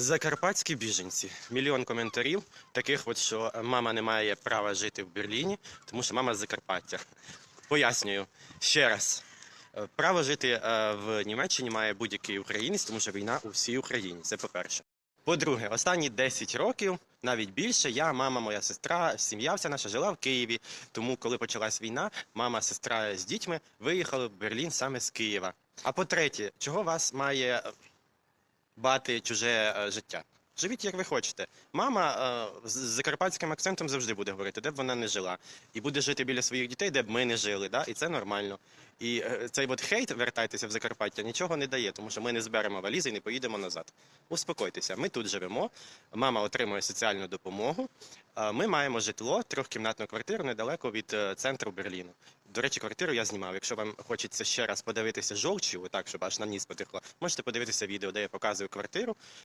Закарпатські біженці. Мільйон коментарів, таких от, що мама не має права жити в Берліні, тому що мама з Закарпаття. Пояснюю ще раз. Е, Право жити е, в Німеччині має будь-який українець, тому що війна у всій Україні. Це по-перше. По-друге, останні 10 років, навіть більше, я, мама, моя сестра, сім'я вся наша жила в Києві. Тому, коли почалась війна, мама, сестра з дітьми виїхали в Берлін саме з Києва. А по-третє, чого вас має е, бати чуже е, життя? Живіть, як ви хочете. Мама е, з закарпатським акцентом завжди буде говорити, де б вона не жила, і буде жити біля своїх дітей, де б ми не жили. Да? І це нормально. І е, цей от хейт, вертайтеся в Закарпаття, нічого не дає, тому що ми не зберемо валізи і не поїдемо назад. Успокойтеся, ми тут живемо. Мама отримує соціальну допомогу. а Ми маємо житло, трьохкімнатну квартиру недалеко від е, центру Берліну. До речі, квартиру я знімав. Якщо вам хочеться ще раз подивитися жовчі, так, щоб аж на ніс потекло, можете подивитися відео, де я показую квартиру.